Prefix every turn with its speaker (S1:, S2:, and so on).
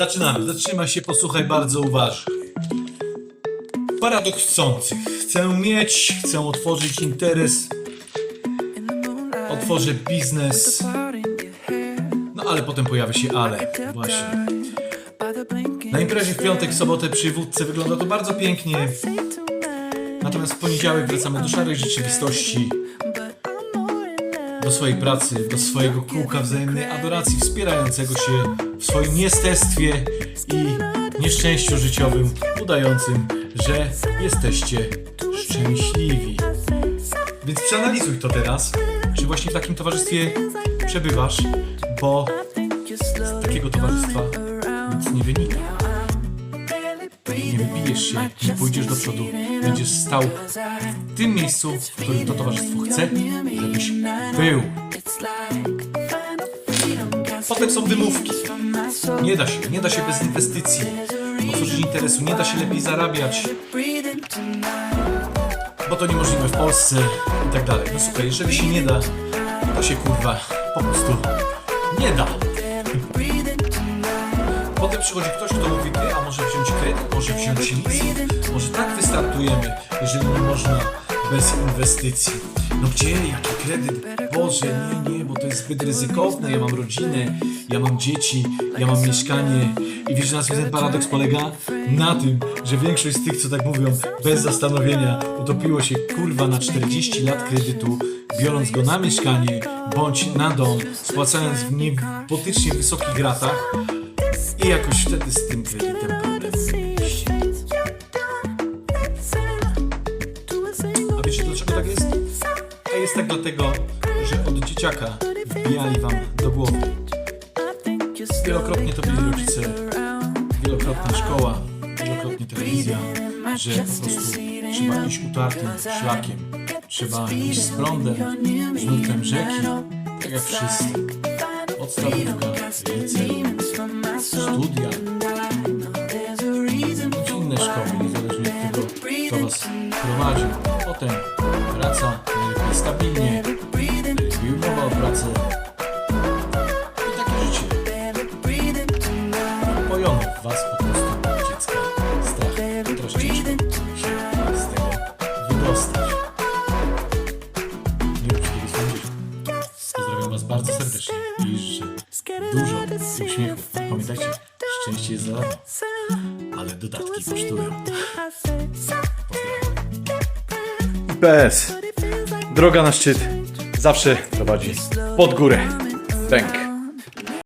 S1: Zaczynamy. Zatrzymaj się, posłuchaj bardzo uważnie. Paradoks chcących. Chcę mieć, chcę otworzyć interes, otworzę biznes, no ale potem pojawia się ale. Właśnie. Na imprezie w piątek, sobotę przy wódce wygląda to bardzo pięknie, natomiast w poniedziałek wracamy do szarej rzeczywistości, do swojej pracy, do swojego kółka wzajemnej adoracji, wspierającego się w swoim niestestwie i nieszczęściu życiowym, udającym, że jesteście szczęśliwi. Więc przeanalizuj to teraz, czy właśnie w takim towarzystwie przebywasz, bo z takiego towarzystwa nic nie wynika. Nie wybijesz się, nie pójdziesz do przodu, będziesz stał w tym miejscu, w którym to towarzystwo chce, żebyś był. Potem są wymówki. Nie da się, nie da się bez inwestycji. Otworzyć interesu, nie da się lepiej zarabiać, bo to niemożliwe w Polsce i tak dalej. No słuchaj, jeżeli się nie da, to się kurwa po prostu nie da. Potem przychodzi ktoś, kto mówi, ty, a może wziąć kredyt, może wziąć leasing, może tak wystartujemy, jeżeli nie można bez inwestycji. No gdzie, jaki kredyt? Boże, nie, nie, bo to jest zbyt ryzykowne, ja mam rodzinę, ja mam dzieci, ja mam mieszkanie. I wiesz, na czym ten paradoks polega? Na tym, że większość z tych, co tak mówią, bez zastanowienia utopiło się kurwa na 40 lat kredytu, biorąc go na mieszkanie, bądź na dom, spłacając w niebotycznie wysokich ratach, i jakoś wtedy z tym kredytem. A wiecie dlaczego tak jest? A jest tak dlatego, że od dzieciaka wbijali wam do głowy. Wielokrotnie to byli rodzice, wielokrotnie szkoła, wielokrotnie telewizja, że po prostu trzeba iść utartym szlakiem, trzeba iść z prądem, z nurtem rzeki, tak jak wszyscy. Podstawówka, liceum, kto was prowadzi. Potem praca, najlepiej stabilnie, umowa o pracę. I takie życie. Pojono w was po prostu dziecka strach. Teraz ciężko się z tego wydostać. Nie wiem, czy kiedyś. Pozdrawiam was bardzo serdecznie i życzę dużo uśmiechu. Pamiętajcie, szczęście jest za ale dodatki kosztują.
S2: PS. Droga na szczyt zawsze prowadzi pod górę. Bęk.